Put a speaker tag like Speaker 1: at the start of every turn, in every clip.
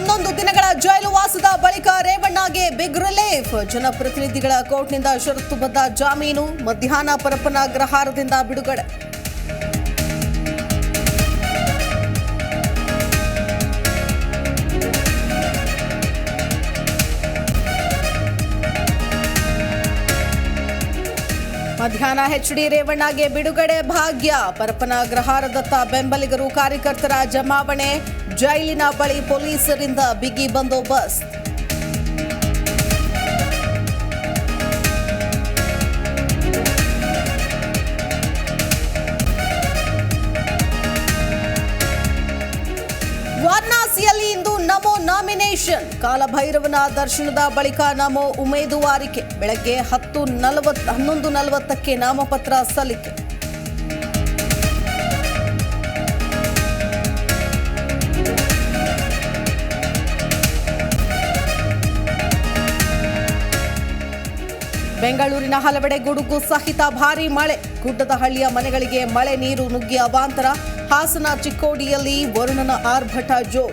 Speaker 1: ಹನ್ನೊಂದು ದಿನಗಳ ಜೈಲು ವಾಸದ ಬಳಿಕ ರೇವಣ್ಣಗೆ ಬಿಗ್ ರಿಲೀಫ್. ಜನಪ್ರತಿನಿಧಿಗಳ ಕೋರ್ಟ್ನಿಂದ ಷರತ್ತುಬದ್ಧ ಜಾಮೀನು, ಮಧ್ಯಾಹ್ನ ಪರಪ್ಪನ ಗ್ರಹಾರದಿಂದ ಬಿಡುಗಡೆ. ಮಧ್ಯಾಹ್ನ ಎಚ್ಡಿ ರೇವಣ್ಣಗೆ ಬಿಡುಗಡೆ ಭಾಗ್ಯ. ಪರಪ್ಪನ ಗ್ರಹಾರದತ್ತ ಬೆಂಬಲಿಗರು ಕಾರ್ಯಕರ್ತರ ಜಮಾವಣೆ. ಜೈಲಿನ ಬಳಿ ಪೊಲೀಸರಿಂದ ಬಿಗಿ ಬಂದೋಬಸ್ತ್. ವಾರಣಾಸಿಯಲ್ಲಿ ಇಂದು ನಮೋ ನಾಮಿನೇಷನ್. ಕಾಲಭೈರವನ ದರ್ಶನದ ಬಳಿಕ ನಮೋ ಉಮೇದುವಾರಿಕೆ. ಬೆಳಗ್ಗೆ ಹತ್ತು ನಲವತ್ ಹನ್ನೊಂದು ನಲವತ್ತಕ್ಕೆ ನಾಮಪತ್ರ ಸಲ್ಲಿಕೆ. ಬೆಂಗಳೂರಿನ ಹಲವೆಡೆ ಗುಡುಗು ಸಹಿತ ಭಾರೀ ಮಳೆ. ಗುಡ್ಡದ ಹಳ್ಳಿಯ ಮನೆಗಳಿಗೆ ಮಳೆ ನೀರು ನುಗ್ಗಿ ಅವಾಂತರ. ಹಾಸನ ಚಿಕ್ಕೋಡಿಯಲ್ಲಿ ವರುಣನ ಆರ್ಭಟ ಜೋ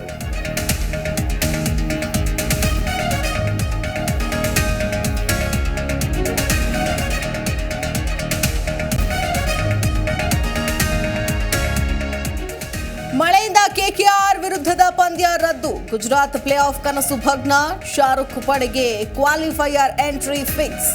Speaker 1: ಮಳೆಯಿಂದ ಕೆಕೆಆರ್ ವಿರುದ್ಧದ ಪಂದ್ಯ ರದ್ದು. ಗುಜರಾತ್ ಪ್ಲೇ ಆಫ್ ಕನಸು ಭಗ್ನ. ಶಾರುಖ್ ಪಡೆಗೆ ಕ್ವಾಲಿಫೈಯರ್ ಎಂಟ್ರಿ ಫಿಕ್ಸ್.